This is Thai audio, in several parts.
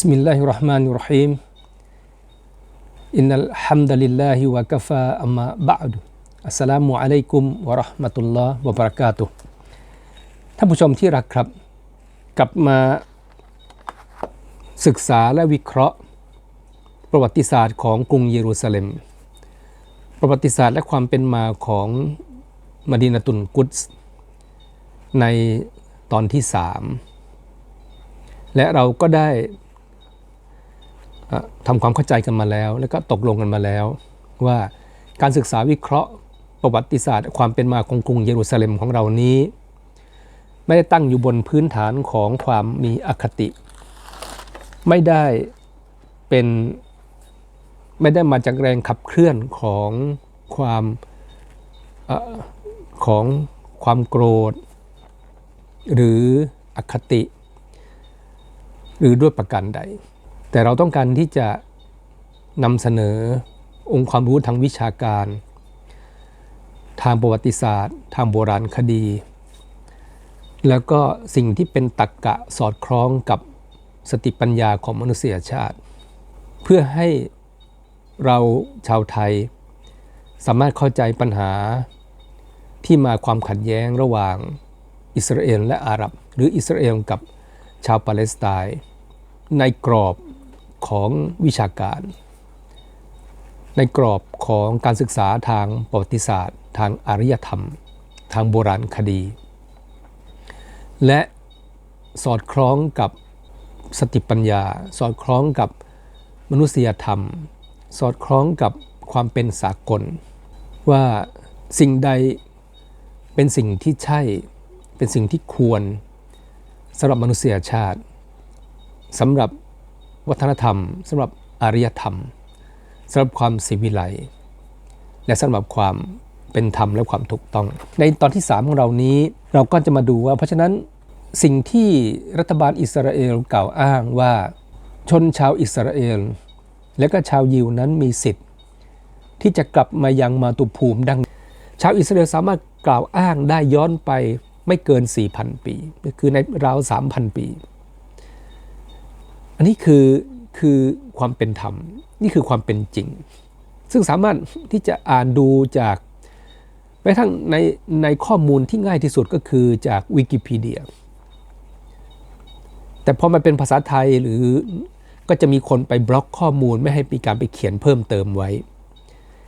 بسم الله الرحمن الرحيم إن الحمد لله وكفى أما بعد السلام عليكم ورحمة الله وبركاته ท่านผู้ชมที่รักครับ กลับมา ศึกษาและวิเคราะห์ ประวัติศาสตร์ของกรุงเยรูซาเล็ม ประวัติศาสตร์และความเป็นมาของมดีนาตุนกุดส์ในตอนที่3และเราก็ได้ทำความเข้าใจกันมาแล้ว แล้วก็ตกลงกันมาแล้ว ว่าการศึกษาวิเคราะห์ ประวัติศาสตร์ ความเป็นมาของกรุงเยรูซาเล็มของเรานี้ ไม่ได้ตั้งอยู่บนพื้นฐานของความมีอคติ ไม่ได้เป็นไม่ได้มาจากแรงขับเคลื่อนของความอของความโกรธ หรืออคติ หรือด้วยประการใด แต่เราต้องการที่จะนำเสนอองค์ความรู้ทางวิชาการ ทางประวัติศาสตร์ ทางโบราณคดี แล้วก็สิ่งที่เป็นตรกกะสอดคล้องกับ สติปัญญาของมนุษยชาติ เพื่อให้เราชาวไทย สามารถเข้าใจปัญหาที่มาความขัดแย้งระหว่างอิสราเอลและอาหรับ หรืออิสราเอลกับชาวปาเลสไตน์ในกรอบของวิชาการ ในกรอบของการศึกษาทางประวัติศาสตร์ ทางอารยธรรม ทางโบราณคดี และสอดคล้องกับ สติปัญญา สอดคล้องกับมนุษยธรรม สอดคล้องกับความเป็นสากล ว่าสิ่งใดเป็นสิ่งที่ใช่ เป็นสิ่งที่ควรสำหรับมนุษยชาติสำหรับวัฒนธรรมสำหรับอารยธรรมสำหรับความสิวิไลและสำหรับความเป็นธรรมและความถูกต้อง ในตอนที่ 3 ของเรานี้เราก็จะมาดูว่า เพราะฉะนั้น สิ่งที่รัฐบาลอิสราเอลกล่าวอ้างว่าชนชาวอิสราเอล และก็ชาวยิวนั้นมีสิทธิ์ ที่จะกลับมายังมาตุภูมิดัง ชาวอิสราเอลสามารถกล่าวอ้างได้ย้อนไปไม่เกิน 4,000 ปี คือในราว 3,000 ปี อันนี้คือคือความเป็นธรรม นี่คือความเป็นจริง ซึ่งสามารถที่จะอ่านดูจากไปทั้งในในข้อมูลที่ง่ายที่สุดก็คือจากวิกิพีเดีย แต่พอมันเป็นภาษาไทยหรือก็จะมีคนไปบล็อกข้อมูลไม่ให้มีการไปเขียนเพิ่มเติมไว้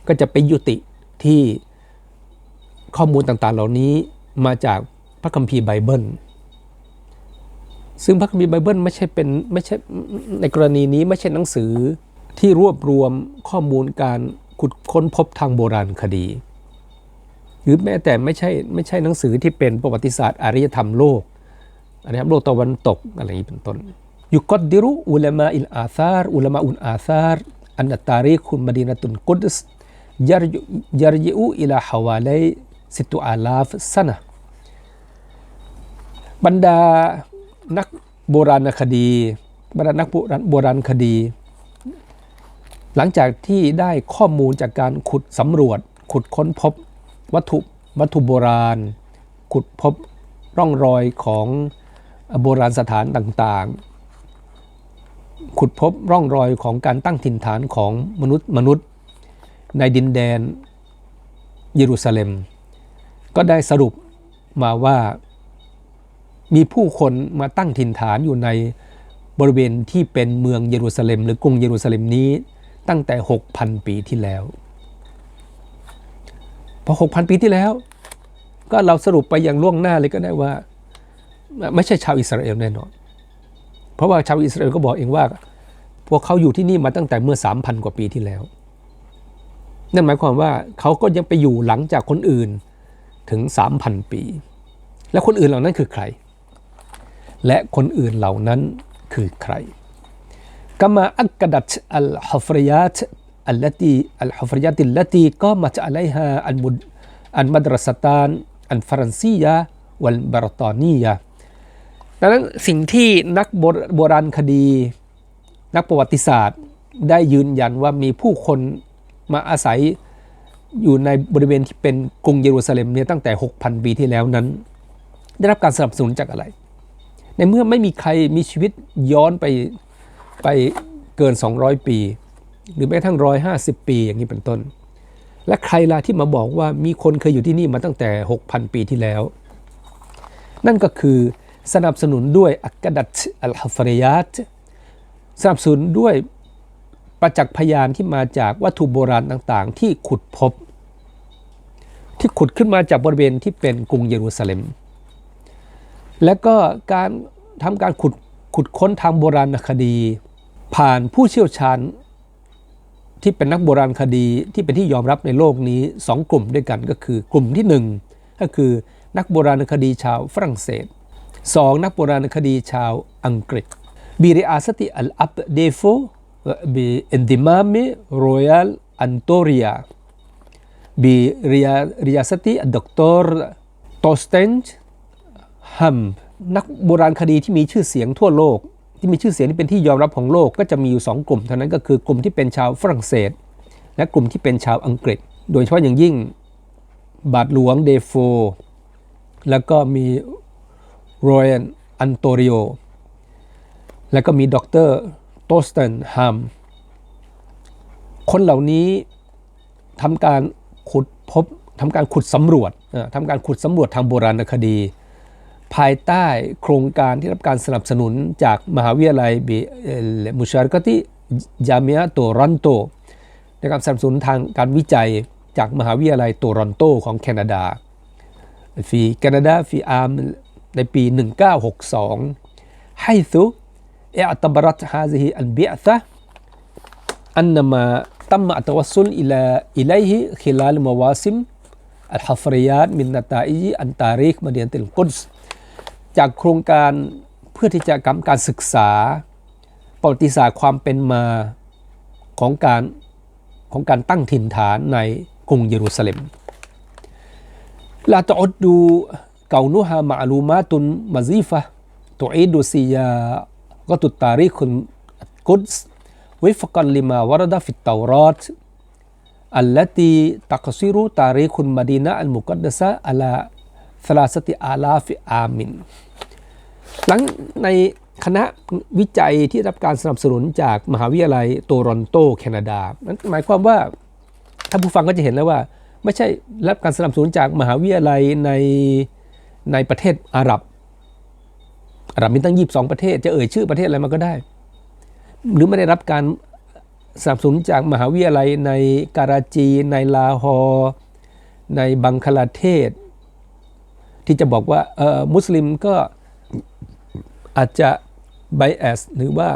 ก็จะไปยุติที่ข้อมูลต่างๆ เหล่านี้มาจากพระคัมภีร์ไบเบิล ซึ่งพระคัมภีร์ไบเบิลไม่ใช่เป็นไม่ใช่ในกรณีนี้ไม่ใช่หนังสือที่รวบรวมข้อมูลการขุดค้นพบทางโบราณคดี หรือแม้แต่ไม่ใช่ไม่ใช่หนังสือที่เป็นประวัติศาสตร์อารยธรรมโลก อันนี้โลกตะวันตกอะไรอย่างนี้เป็นต้นยุกดดิรุอุลามาอิลอาซาร์อุลามาอุนอาซาร์อันตาริคุณมดีนตุนกุดสยารยารยูอิลาฮาวาลัยสิตุอาลาฟสนะบรรดานักโบราณคดี บรรดานักโบราณคดี หลังจากที่ได้ข้อมูลจากการขุดสำรวจ ขุดค้นพบวัตถุวัตถุโบราณ ขุดพบร่องรอยของ โบราณสถานต่างๆ ขุดพบร่องรอยของการตั้งถิ่นฐานของมนุษย์มนุษย์ ในดินแดนเยรูซาเล็ม ก็ได้สรุปมาว่า มีผู้คนมาตั้งถิ่นฐานอยู่ในบริเวณที่เป็นเมืองเยรูซาเล็ม หรือกรุงเยรูซาเล็มนี้ตั้งแต่ 6,000 ปีที่แล้ว พอ 6,000 ปีที่แล้ว ก็เราสรุปไปอย่างล่วงหน้าเลยก็ได้ว่า ไม่ใช่ชาวอิสราเอลแน่นอน เพราะว่าชาวอิสราเอลก็บอกเองว่า พวกเขาอยู่ที่นี่มาตั้งแต่เมื่อ3,000กว่าปีที่แล้ว นั่นหมายความว่าเขาก็ยังไปอยู่หลังจากคนอื่นถึง3,000ปี และคนอื่นเหล่านั้นคือใคร และคนอื่นเหล่านั้นคือใครกามาอักดัตอัลฮฟริยัตอัลลตีอัลฮฟริยัตอัลลตีก็มาจะอะไรฮะอันมุดอันมัดรสตานอันฟรันซียาวัลบรตานียา ดังนั้นสิ่งที่นักโบรโบราณคดี นักประวัติศาสตร์ได้ยืนยันว่ามีผู้คนมาอาศัยอยู่ในบริเวณที่เป็นกรุงเยรูซาเล็มเนี่ยตั้งแต่ 6,000 ปีที่แล้วนั้น ได้รับการสนับสนุนจากอะไร ในเมื่อไม่มีใครมีชีวิตย้อนไปไปเกิน 200 ปี หรือแม้กระทั่ง150 ปีอย่างนี้เป็นต้น และใครล่ะที่มาบอกว่ามีคนเคยอยู่ที่นี่มาตั้งแต่ 6,000 ปีที่แล้ว นั่นก็คือ สนับสนุนด้วยอักดัตอัลฮัฟริยัตสนับสนุนด้วยประจักษ์พยานที่มาจากวัตถุโบราณต่างๆ ที่ขุดพบ ที่ขุดขึ้นมาจากบริเวณที่เป็นกรุงเยรูซาเล็ม และก็การทำการขุดขุดค้นทางโบราณคดี ผ่านผู้เชี่ยวชาญ ที่เป็นนักโบราณคดีที่เป็นที่ยอมรับในโลกนี้สองกลุ่มด้วยกันก็คือ กลุ่มที่หนึ่งก็คือนักโบราณคดีชาวฝรั่งเศส สองนักโบราณคดีชาวอังกฤษบิริอาสติอัลอับเดโฟบิเอนดิมามิรอยัลอันโตเรียบิริยาริยาสติดรโตสเตนจ์ฮัมนักโบราณคดีที่มีชื่อเสียงทั่วโลก ที่มีชื่อเสียงที่เป็นที่ยอมรับของโลกก็จะมีอยู่สองกลุ่ม เท่านั้นก็คือกลุ่มที่เป็นชาวฝรั่งเศส และกลุ่มที่เป็นชาวอังกฤษ โดยเฉพาะอย่างยิ่งบาทหลวงเดโฟแล้วก็มี รอยันอันโตริโอ แล้วก็มีดรโตสเตนฮัมคนเหล่านี้ทำการขุดพบทำการขุดสำรวจทำการขุดสำรวจทางโบราณคดี ภายใต้โครงการที่รับการสนับสนุนจากมหาวิทยาลัยบิมุชาร์กติจามิอาโตรอนโตนะครับสนับสนุนทางการวิจัยจากมหาวิทยาลัยโตรอนโตของแคนาดาฟีแคนาดาฟีอาร์ม ในปี 1962ให้ซุเออตบรัตฮาซิฮิอันเบียซะอันนมาตัมมาตวัสุลอิลาอิไลฮิขิลาลมาวาซิมอัลฮัฟริยาตมินนาตาอิจิอันตาริกมาเดียนติลกุดสจากโครงการเพื่อที่จะกำการศึกษา ประวัติศาสตร์ความเป็นมาของการของการตั้งถิ่นฐานในกรุงเยรูซาเล็มลาตอดดู كونها معلومات مزيفة تعيد صياغة التاريخ القدس وفقا لما ورد في التوراة التي تقصر تاريخ المدينة المقدسة على ثلاثة آلاف عام หลังในคณะวิจัยที่รับการสนับสนุนจากมหาวิทยาลัยโตรอนโตแคนาดานั่นหมายความว่าถ้าผู้ฟังก็จะเห็นแล้วว่า ไม่ใช่รับการสนับสนุนจากมหาวิทยาลัยใน ในประเทศอาหรับ อาหรับมีตั้ง22ประเทศ จะเอ่ยชื่อประเทศอะไรมาก็ได้ หรือไม่ได้รับการสนับสนุนจากมหาวิทยาลัยในการาจี ในลาฮอร์ในบังคลาเทศ ที่จะบอกว่าเออมุสลิมก็อาจจะไบแอสหรือว่า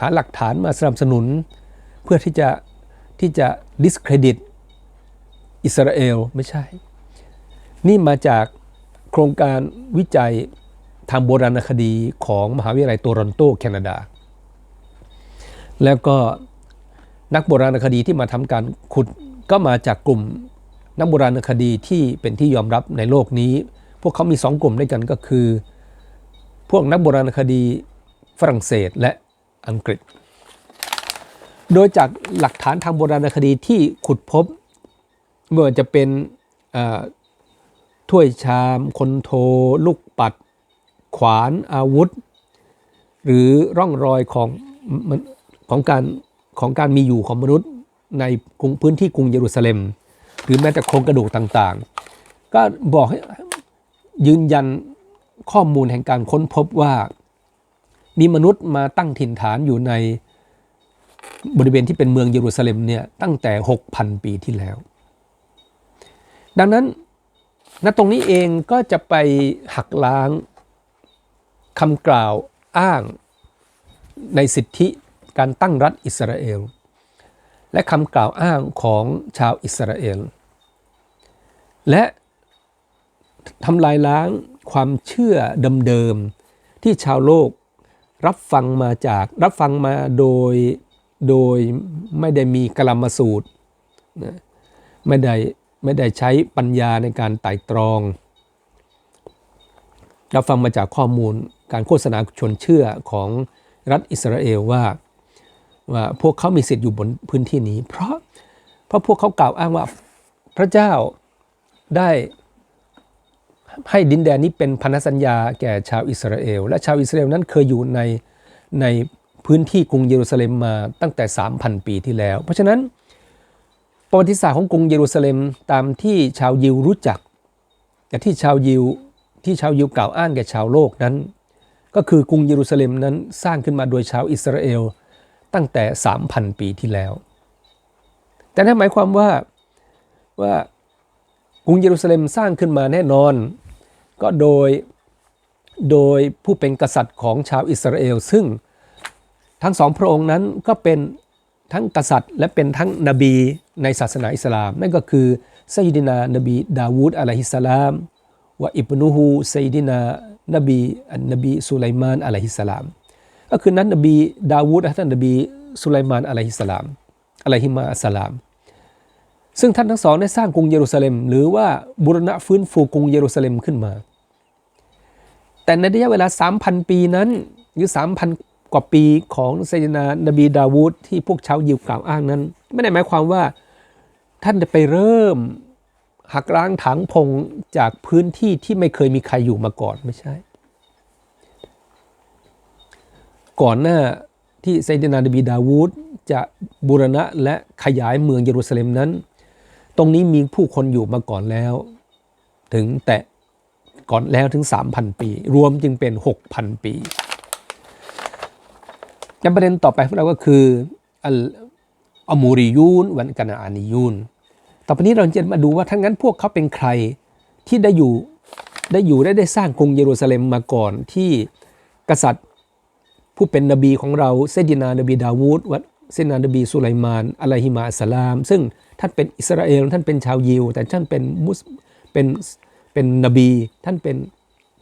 หาหลักฐานมาสนับสนุน เพื่อที่จะที่จะ discredit อิสราเอลไม่ใช่ นี่มาจาก โครงการวิจัยทางโบราณคดีของมหาวิทยาลัยโตรอนโตแคนาดา แล้วก็นักโบราณคดีที่มาทำการขุดก็มาจากกลุ่มนักโบราณคดีที่เป็นที่ยอมรับในโลกนี้ พวกเขามีสองกลุ่มด้วยกันก็คือ พวกนักโบราณคดีฝรั่งเศสและอังกฤษ โดยจากหลักฐานทางโบราณคดีที่ขุดพบเมื่อจะเป็น ถ้วยชาม คนโท ลูกปัด ขวานอาวุธ หรือร่องรอยของของการของการมีอยู่ของมนุษย์ในกรุงพื้นที่กรุงเยรูซาเล็ม หรือแม้แต่โครงกระดูกต่างๆ ก็บอกให้ยืนยันข้อมูลแห่งการค้นพบว่า มีมนุษย์มาตั้งถิ่นฐานอยู่ในบริเวณที่เป็นเมืองเยรูซาเล็มเนี่ยตั้งแต่ 6,000 ปีที่แล้ว ดังนั้น ณตรงนี้เองก็จะไปหักล้างคำกล่าวอ้างในสิทธิการตั้งรัฐอิสราเอล และคำกล่าวอ้างของชาวอิสราเอล และทำลายล้างความเชื่อเดิมๆที่ชาวโลกรับฟังมาจากรับฟังมาโดยโดยไม่ได้มีกลามาสูตร ไม่ได้ ไม่ได้ใช้ปัญญาในการไต่ตรอง เรับฟังมาจากข้อมูลการโฆษณาชวนเชื่อของรัฐอิสราเอลว่าว่าพวกเขามีสิทธิ์อยู่บนพื้นที่นี้ เพราะเพราะพวกเขากล่าวอ้างว่าพระเจ้าได้ให้ดินแดนนี้เป็นพันธสัญญาแก่ชาวอิสราเอล และชาวอิสราเอลนั้นเคยอยู่ในในพื้นที่กรุงเยรูซาเล็มมาตั้งแต่ 3,000 ปีที่แล้ว เพราะฉะนั้น ประวัติศาสตร์ของกรุงเยรูซาเล็มตามที่ชาวยิวรู้จักแต่ที่ชาวยิวที่ชาวยิวกล่าวอ้างแก่ชาวโลกนั้น ก็คือกรุงเยรูซาเล็มนั้นสร้างขึ้นมาโดยชาวอิสราเอลตั้งแต่ 3,000 ปีที่แล้ว แต่นั่นหมายความว่าว่ากรุงเยรูซาเล็มสร้างขึ้นมาแน่นอน ก็โดยโดยผู้เป็นกษัตริย์ของชาวอิสราเอล ซึ่งทั้งสองพระองค์นั้นก็เป็น ทั้งกษัตริย์ และเป็นทั้งนบีในศาสนาอิสลาม นั่นก็คือไซดินานบีดาวูดอะลัยฮิสสลามวะอิบนุฮูไซดินานบีอันนบีสุไลมานอะลัยฮิสสลาม ก็คือนั้นนบีดาวูดและท่านนบีสุไลมานอะลัยฮิสสลามอะลัยฮิมาอัสสลาม ซึ่งท่านทั้งสองได้สร้างกรุงเยรูซาเล็ม หรือว่าบุรณะฟื้นฟูกรุงเยรูซาเล็มขึ้นมา แต่ในระยะเวลา 3,000 ปีนั้นหรือ 3,000 กว่าปีของไซยนานบีดาวูดที่พวกชาวยิวกล่าวอ้างนั้น ไม่ได้หมายความว่าท่านจะไปเริ่มหักล้างถังพงจากพื้นที่ที่ไม่เคยมีใครอยู่มาก่อนไม่ใช่ ก่อนหน้าที่ไซยนานบีดาวูดจะบูรณะและขยายเมืองเยรูซาเล็มนั้น ตรงนี้มีผู้คนอยู่มาก่อนแล้ว ถึงแต่ก่อนแล้วถึง 3,000 ปี รวมจึงเป็น 6,000 ปี และประเด็นต่อไปของเราก็คืออัลอามูริยูนวันกานาอานิยูนต่อไปนี้เราจะมาดูว่าทั้งนั้นพวกเขาเป็นใครที่ได้อยู่ได้อยู่ได้ได้สร้างกรุงเยรูซาเล็มมาก่อนที่กษัตริย์ผู้เป็นนบีของเราเซดินานบีดาวูดวัดเซนานบีสุไลมานอะลัยฮิมาอัสสลาม ซึ่งท่านเป็นอิสราเอลท่านเป็นชาวยิว แต่ท่านเป็นมุสเป็นเป็นนบี ท่านเป็น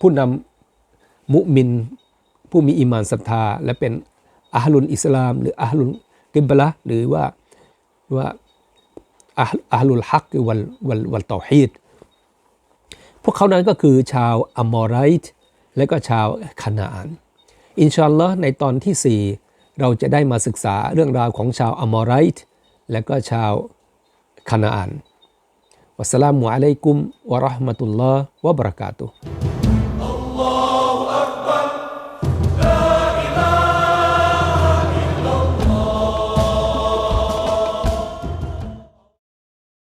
ผู้นำมุมิน ผู้มีอิมานศรัทธา และเป็น อาฮลุนอิสลาม หรืออาฮลุนกิบละหรือว่าว่าอาฮลุลฮักวัลวัลวัลตอฮีดพวกเขานั้นก็คือชาวอัมมอไรต์และก็ชาวคานาอันอินชาอัลลอฮ์ในตอนที่ 4 เราจะได้มาศึกษาเรื่องราวของชาวอัมมอไรต์และก็ชาวคานาอันวัสสลามุอะลัยกุมวะเราะห์มะตุลลอฮ์วะบะเราะกาตุฮ์